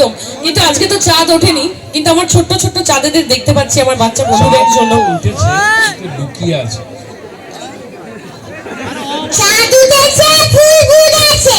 একদম। কিন্তু আজকে তো চাঁদ ওঠেনি কিন্তু আমার ছোট্ট ছোট্ট চাঁদেদের দেখতে পাচ্ছি আমার বাচ্চা বন্ধুদের। জন্য উঠেছে লুকিয়ে আছে। চাঁদ উঠেছে ফুল ফুটেছে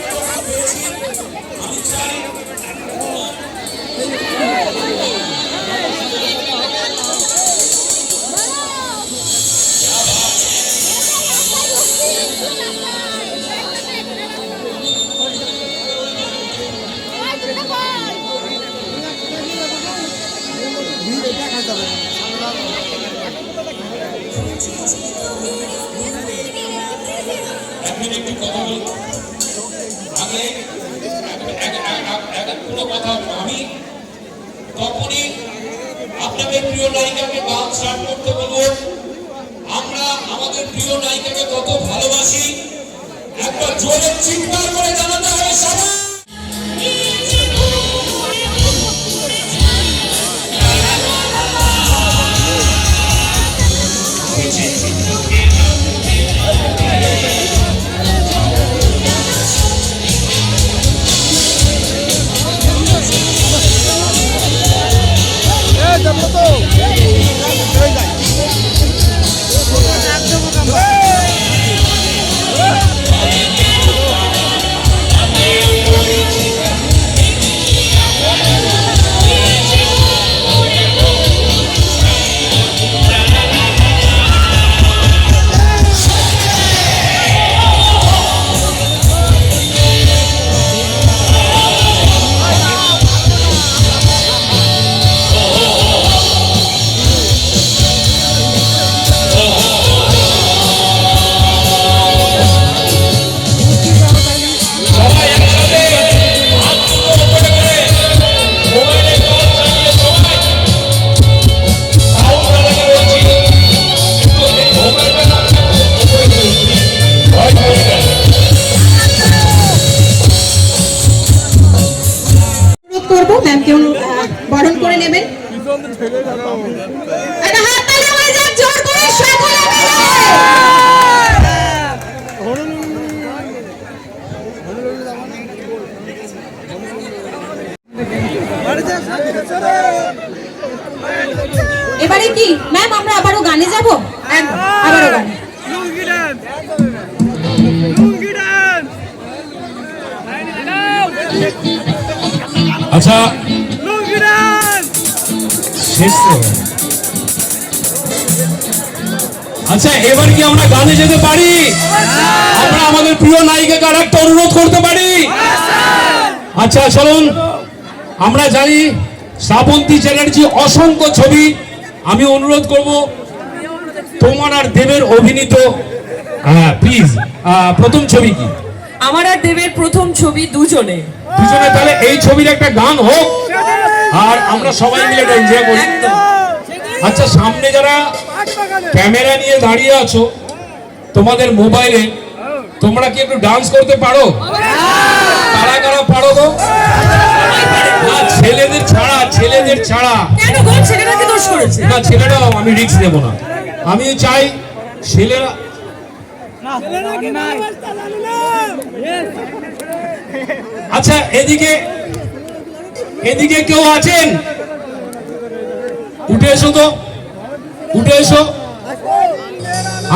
এখন এবারে কি? ম্যাম আমরা আবারও গানে যাব? আবারও গানে। আচ্ছা শেষ আচ্ছা এবার কি আমরা গানে যেতে পারি? আমরা আমাদের প্রিয় নায়িকাকে আর একটা অনুরোধ করতে পারি? আচ্ছা চলুন। আমরা জানি শ্রাবন্তী চ্যাটার্জি অসংখ্য ছবি। আমি অনুরোধ করব তোমার আর দেবের অভিনীত হ্যাঁ প্লিজ প্রথম ছবি কি? আমার আর দেবের প্রথম ছবি দুজনে। দুজনে তাহলে এই ছবির একটা গান হোক আর আমরা সবাই মিলে এটা এনজয় করি। আচ্ছা সামনে যারা ক্যামেরা নিয়ে দাঁড়িয়ে আছো তোমাদের মোবাইলে তোমরা কি একটু ডান্স করতে পারো? কারা কারা পারো গো? না ছেলেদের ছাড়া ছেলেদের ছাড়া। কেন গো? ছেলেটাকে দোষ করেছে? না ছেলেরাও আমি রিক্স নেব না। আমি চাই ছেলেরা আচ্ছা এদিকে এদিকে কেউ আছেন? উঠে এসো তো। উঠে এসো।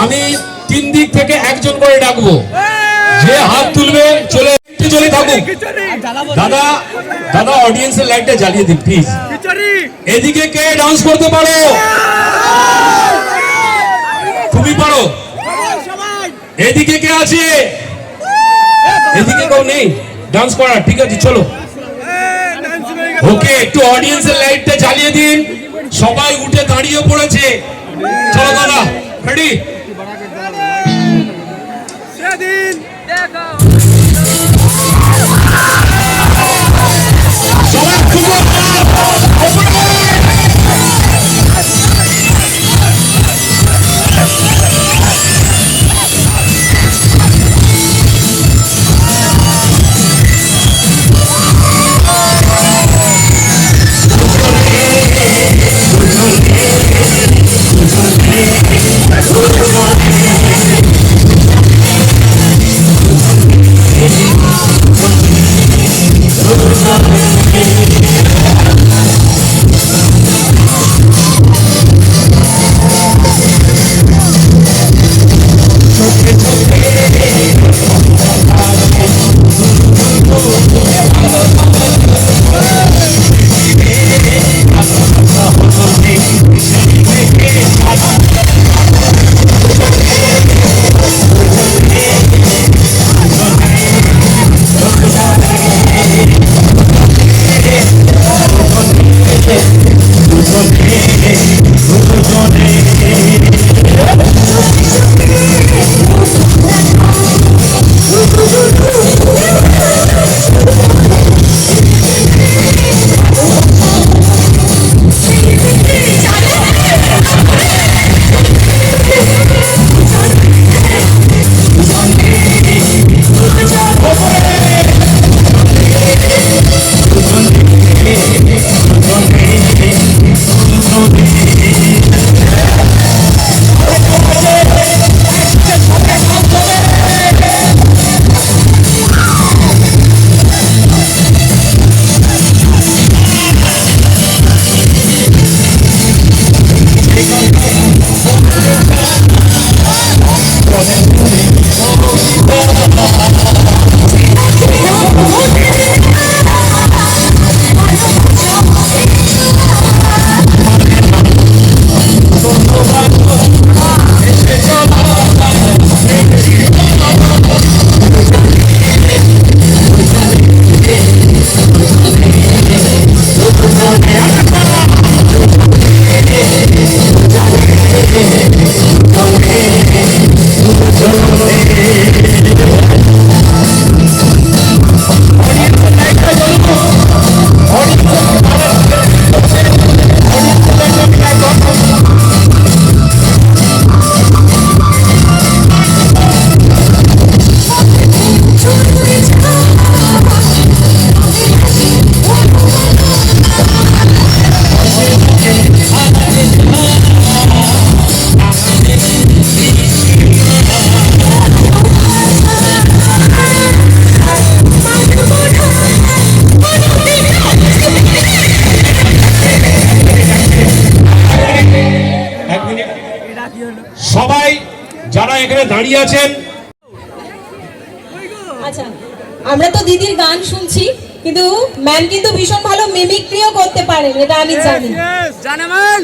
আমি তিন দিক থেকে একজন করে ডাকবো। যে হাত তুলবে, চলে চলে থাকুক। দাদা দাদা অডিয়েন্সের লাইটটা জ্বালিয়ে দিন প্লিজ এদিকে কে ডান্স করতে পারো? তুমি পারো। এদিকে কে আছে? এদিকে কেউ নেই। ডান্স করার, ঠিক আছে, চলো। ওকে, একটু অডিয়েন্সের লাইটটা জ্বালিয়ে দিন। সবাই উঠে দাঁড়িয়ে পড়েছে। চলো দাদা রেডি edin. দাঁড়িয়ে আছেন। আচ্ছা আমরা তো দিদির গান শুনছি কিন্তু ম্যাম কিন্তু ভীষণ ভালো মিমিক্রিও করতে পারেন এটা আমি জানি।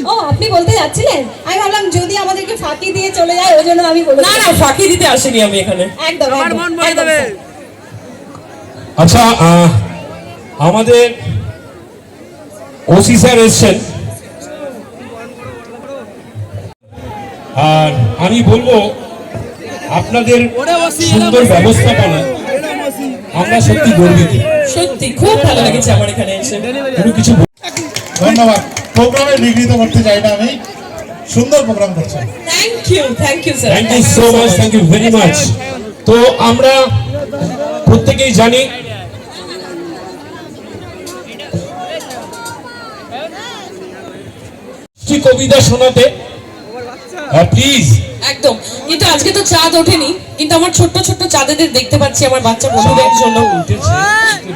ও আপনি বলতে যাচ্ছিলেন? আমি ভাবলাম যদি আমাদেরকে ফাঁকি দিয়ে চলে যায় ওই জন্য আমি বলে না না ফাঁকি দিতে আসেনি আমি এখানে। একদম। আচ্ছা আহ, আমাদের ওসি স্যার এসছেন। আর আমি বলব আপনাদের সুন্দর ব্যবস্থাপনা আমরা সত্যি গর্বিত। সত্যি খুব ভালো লেগেছে আমার এখানে এসে। কোনো কিছু ধন্যবাদ। প্রোগ্রামে বিঘ্নিত করতে চাই না আমি। সুন্দর প্রোগ্রাম করছেন thank you thank you sir thank you so much thank you very much তো আমরা প্রত্যেকেই জানি কি কবিতা শোনাতে প্লিজ একদম। কিন্তু আজকে তো চাঁদ ওঠেনি কিন্তু আমার ছোট্ট ছোট্ট চাঁদেদের দেখতে পাচ্ছি আমার বাচ্চা বন্ধুদের। জন্য উঠেছে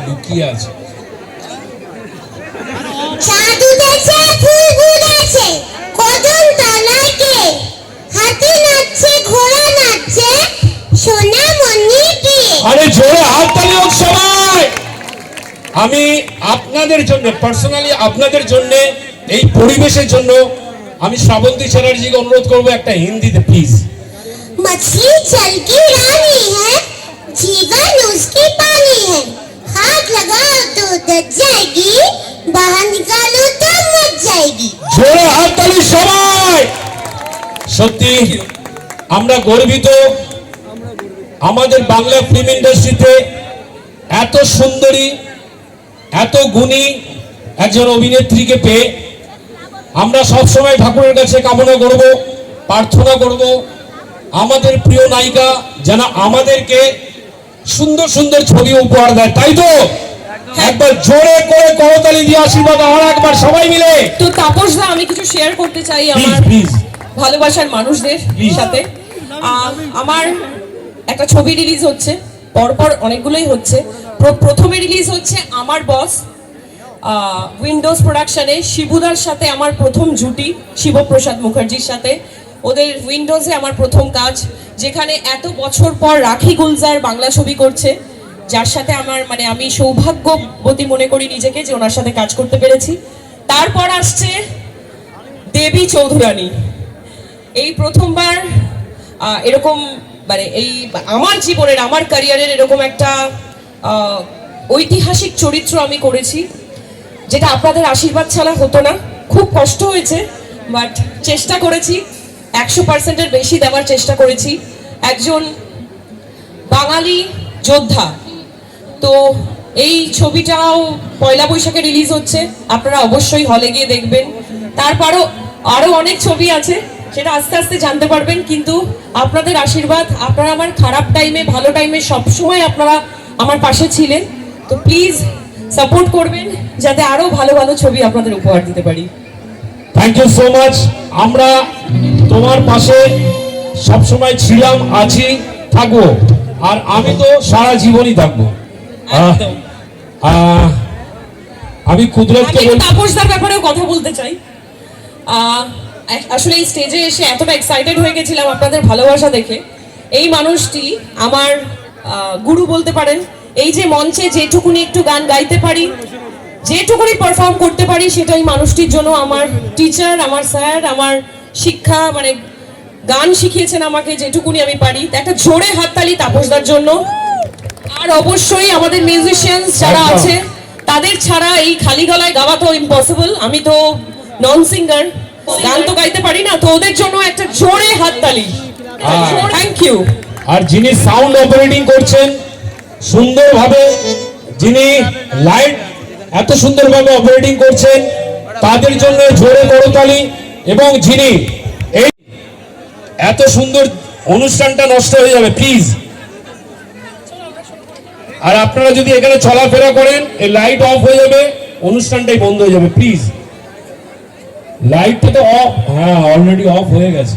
লুকিয়ে আছে। চাঁদ উঠেছে ফুল ফুটেছে কদম তলায় কে? হাতি নাচছে ঘোড়া নাচছে সোনা মন্দির কে? আরে জোরে হাত তালি হোক সবাই। আমি আপনাদের জন্য পার্সোনালি আপনাদের জন্য এই পরিবেশের জন্য আমি শ্রাবন্তী চ্যাটার্জিকে অনুরোধ করবো একটা হিন্দিতে প্লিজ मछली जल की रानी है जीवन उसकी पानी है हाथ लगाओ तो दब जाएगी बाहर निकालो तो मर जाएगी জোরে হাততালি সবাই সত্যি আমরা গর্বিত আমাদের বাংলা ফিল্ম ইন্ডাস্ট্রিতে এত সুন্দরী এত গুণী একজন অভিনেত্রীকে পেয়ে আমরা সবসময় ঠাকুরের কাছে কামনা করব প্রার্থনা করব। আমাদের প্রিয় নায়িকা যেন আমাদেরকে সুন্দর সুন্দর ছবি উপহার দেয় তাই তো? একবার জোরে করে করতালি দিয়ে আশীর্বাদ আমার একবার সবাই মিলে। তো তাপস দা আমি কিছু শেয়ার করতে চাই আমার ভালোবাসার মানুষদের সাথে। আমার একটা ছবি রিলিজ হচ্ছে পরপর অনেকগুলোই হচ্ছে। প্র- প্রথমে রিলিজ হচ্ছে আমার বস উইন্ডোজ প্রোডাকশনে শিবুদার সাথে আমার প্রথম জুটি, শিবপ্রসাদ মুখার্জির সাথে। ওদের উইন্ডোজে আমার প্রথম কাজ, যেখানে এত বছর পর রাখি গুলজার বাংলা ছবি করছে, যার সাথে আমার মানে আমি সৌভাগ্যবতী মনে করি নিজেকে যে ওনার সাথে কাজ করতে পেরেছি। তারপর আসছে দেবী চৌধুরানী। এই প্রথমবার এরকম মানে এই আমার জীবনের, আমার ক্যারিয়ারের এরকম একটা ঐতিহাসিক চরিত্র আমি করেছি। যেটা আপনাদের আশীর্বাদ ছাড়া হতো না। খুব কষ্ট হয়েছে বাট চেষ্টা করেছি। একশো পার্সেন্টের বেশি দেওয়ার চেষ্টা করেছি। একজন বাঙালি যোদ্ধা। তো এই ছবিটাও পয়লা বৈশাখে রিলিজ হচ্ছে। আপনারা অবশ্যই হলে গিয়ে দেখবেন। তারপরও আরও অনেক ছবি আছে, সেটা আস্তে আস্তে জানতে পারবেন। কিন্তু আপনাদের আশীর্বাদ, আপনারা আমার খারাপ টাইমে ভালো টাইমে সবসময় আপনারা আমার পাশে ছিলেন। তো প্লিজ সাপোর্ট করবেন যাতে আরও ভালো ভালো ছবি আপনাদের উপহার দিতে পারি। থ্যাংক ইউ সো মাচ আমরা তোমার পাশে সবসময় ছিলাম আছি থাকব। আর আমি তো সারা জীবনই থাকব। আমি কুদরতকে বল তাপসদার ব্যাপারেও কথা বলতে চাই। আসলে এই স্টেজে এসে এতটা এক্সাইটেড হয়ে গেছিলাম আপনাদের ভালোবাসা দেখে। এই মানুষটি আমার গুরু বলতে পারেন এই যে মঞ্চে যেটুকুনি একটু গান গাইতে পারি যেটুকুনি পারফর্ম করতে পারি সেটা এই মানুষটির জন্য আমার টিচার আমার স্যার আমার শিক্ষা মানে গান শিখিয়েছেন আমাকে যেটুকুনি আমি পারি। একটা জোরে হাততালি তাপসদার জন্য। আর অবশ্যই আমাদের মিউজিশিয়ানস যারা আছে তাদের ছাড়া এই খালি গলায় গাওয়া তো ইম্পসিবল আমি তো নন সিঙ্গার গান তো গাইতে পারি না তো ওদের জন্য একটা জোরে হাততালি। থ্যাংক ইউ আর যিনি সাউন্ড অপারেটিং করছেন সুন্দরভাবে যিনি লাইট এত সুন্দরভাবে অপারেটিং করছেন, তাদের জন্য জোরে করতালি এবং যিনি এই এত সুন্দর অনুষ্ঠানটা নষ্ট হয়ে যাবে প্লিজ আর আপনারা যদি এখানে চলাফেরা করেন, এই লাইট অফ হয়ে যাবে, অনুষ্ঠানটাই বন্ধ হয়ে যাবে প্লিজ লাইটটা তো অফ হ্যাঁ অলরেডি অফ হয়ে গেছে।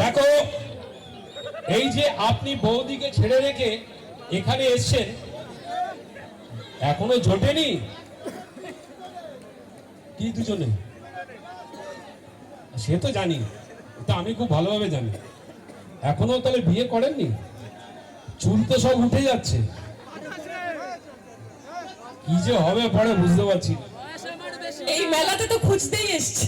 দেখো, এই যে আপনি বৌদিকে ছেড়ে রেখে এখানে এসছেন, এখনও জোটেনি? কি দুজনে? সে তো জানি, তা আমি খুব ভালোভাবে জানি। এখনও তাহলে বিয়ে করেননি? চুল তো সব উঠে যাচ্ছে। কি যে হবে পরে বুঝতে পারছি না। এই মেলাতে তো খুঁজতেই এসছে।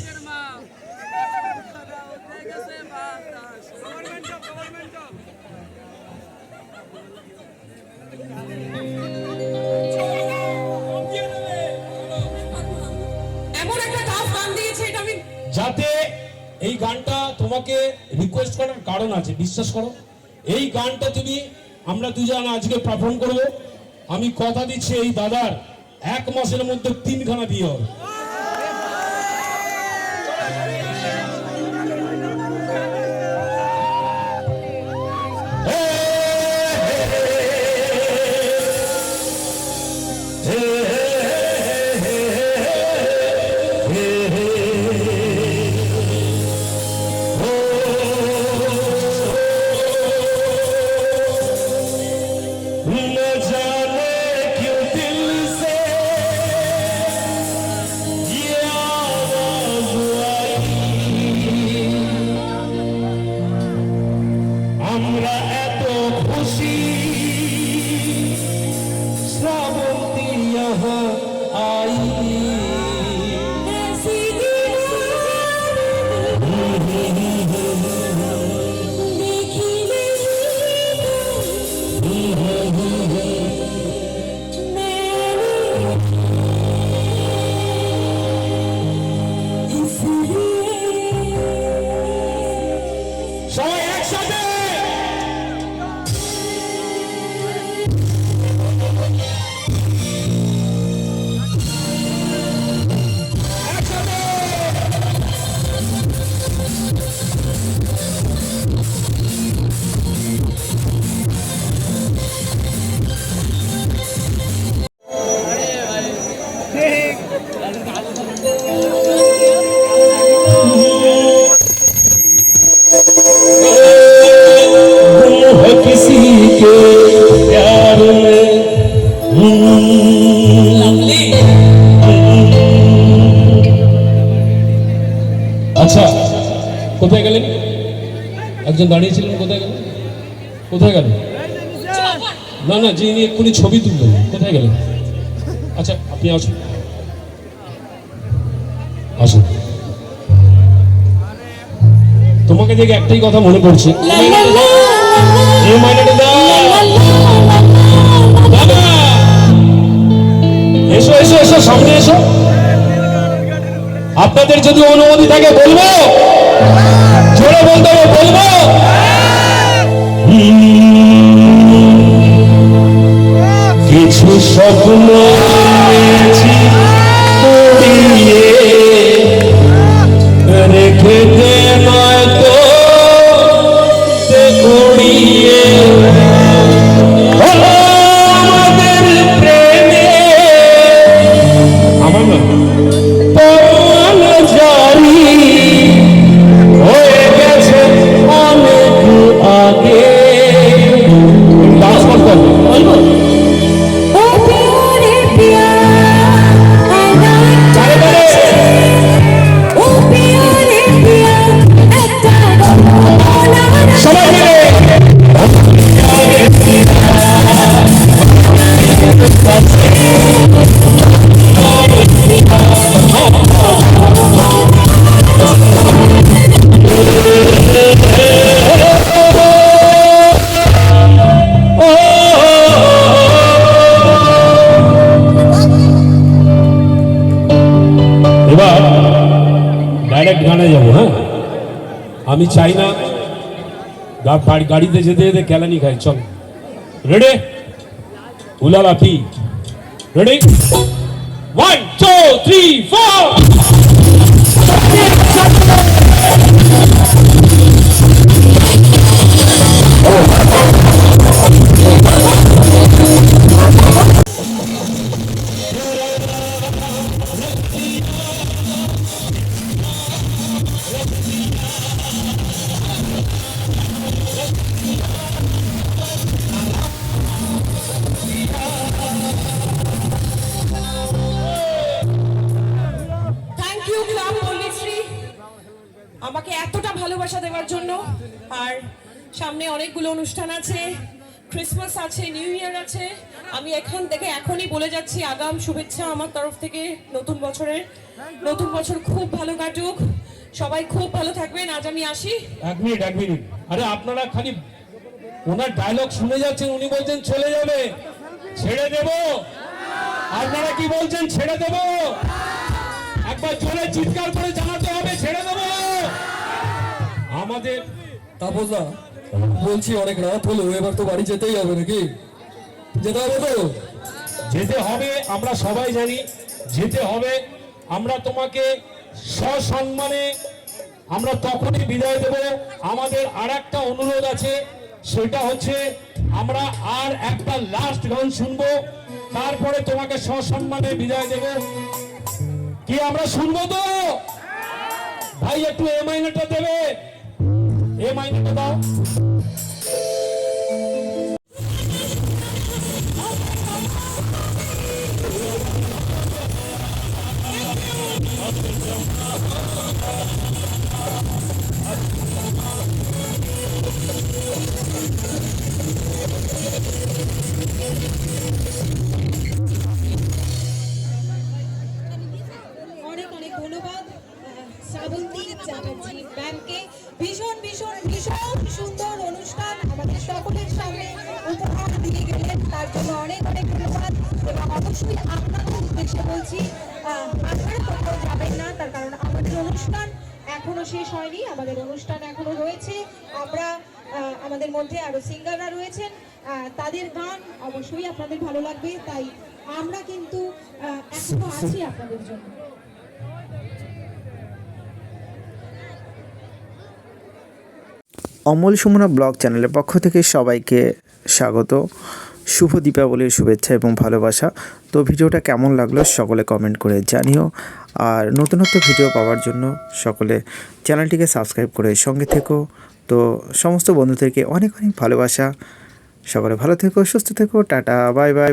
যাতে এই গানটা তোমাকে রিকোয়েস্ট করার কারণ আছে, বিশ্বাস করো। এই গানটা তুমি, আমরা দুজন আজকে পারফর্ম করব। আমি কথা দিচ্ছি এই দাদার, এক মাসের মধ্যে তিনখানা বিয়ে হবে। কোথায় আচ্ছা আপনি আসুন। আসুন। তোমাকে দেখে একটাই কথা মনে পড়ছে। এসো এসো এসো সামনে এসো। আপনাদের যদি অনুমতি থাকে বলব। জোরে বলতে হবে বলব। কিছু স্বপ্ন আমি চাই না গা- বাড়ি- গাড়িতে যেতে যেতে কেলানি খাই চল রেডি উলালা P ready one two three four thank আছে ক্রিসমাস আছে নিউ ইয়ার আছে। আমি এখান থেকে এখনই বলে যাচ্ছি আগাম শুভেচ্ছা আমার তরফ থেকে নতুন বছরের। নতুন বছর খুব ভালো কাটুক। সবাই খুব ভালো থাকবেন। আজ আমি আসি। এক মিনিট এক মিনিট। আরে আপনারা খালি ওনার ডায়লগ শুনে যাচ্ছেন উনি বলছেন চলে যাবে। ছেড়ে দেব। আপনারা কি বলছেন? ছেড়ে দেব। একবার জোরে চিৎকার করে জানাতে হবে ছেড়ে দেব। আমাদের তাপসদা বলছি, অনেক রাত হলো, এবার তো বাড়ি যেতেই হবে নাকি? যেতে হবে তো? যেতে হবে, আমরা সবাই জানি, যেতে হবে। আমরা তোমাকে সসম্মানে আমরা তখনই বিদায় দেব। আমাদের আর একটা অনুরোধ আছে, সেটা হচ্ছে আমরা আর একটা লাস্ট গান শুনব, তারপরে তোমাকে সসম্মানে বিদায় দেব। কি আমরা শুনব তো? ভাই, একটু এ দেবে। এ মাইনেটা দাও অনেক অনুষ্ঠান এখনও শেষ হয়নি আমাদের অনুষ্ঠান এখনও রয়েছে। আমরা আমাদের মধ্যে আরও সিঙ্গাররা রয়েছেন তাদের গান অবশ্যই আপনাদের ভালো লাগবে তাই আমরা কিন্তু এখনও আছি আপনাদের জন্য। অমল সুমনা ব্লগ চ্যানেলের পক্ষ থেকে সবাইকে স্বাগত। শুভ দীপাবলির শুভেচ্ছা এবং ভালোবাসা। তো ভিডিওটা কেমন লাগল সকলে কমেন্ট করে জানিও। আর নতুনত্ব ভিডিও পাওয়ার জন্য সকলে চ্যানেলটিকে সাবস্ক্রাইব করে সঙ্গে থেকো। তো সমস্ত বন্ধুদেরকে অনেক অনেক ভালোবাসা। সকলে ভালো থেকো, সুস্থ থেকো, টাটা বাই বাই বাই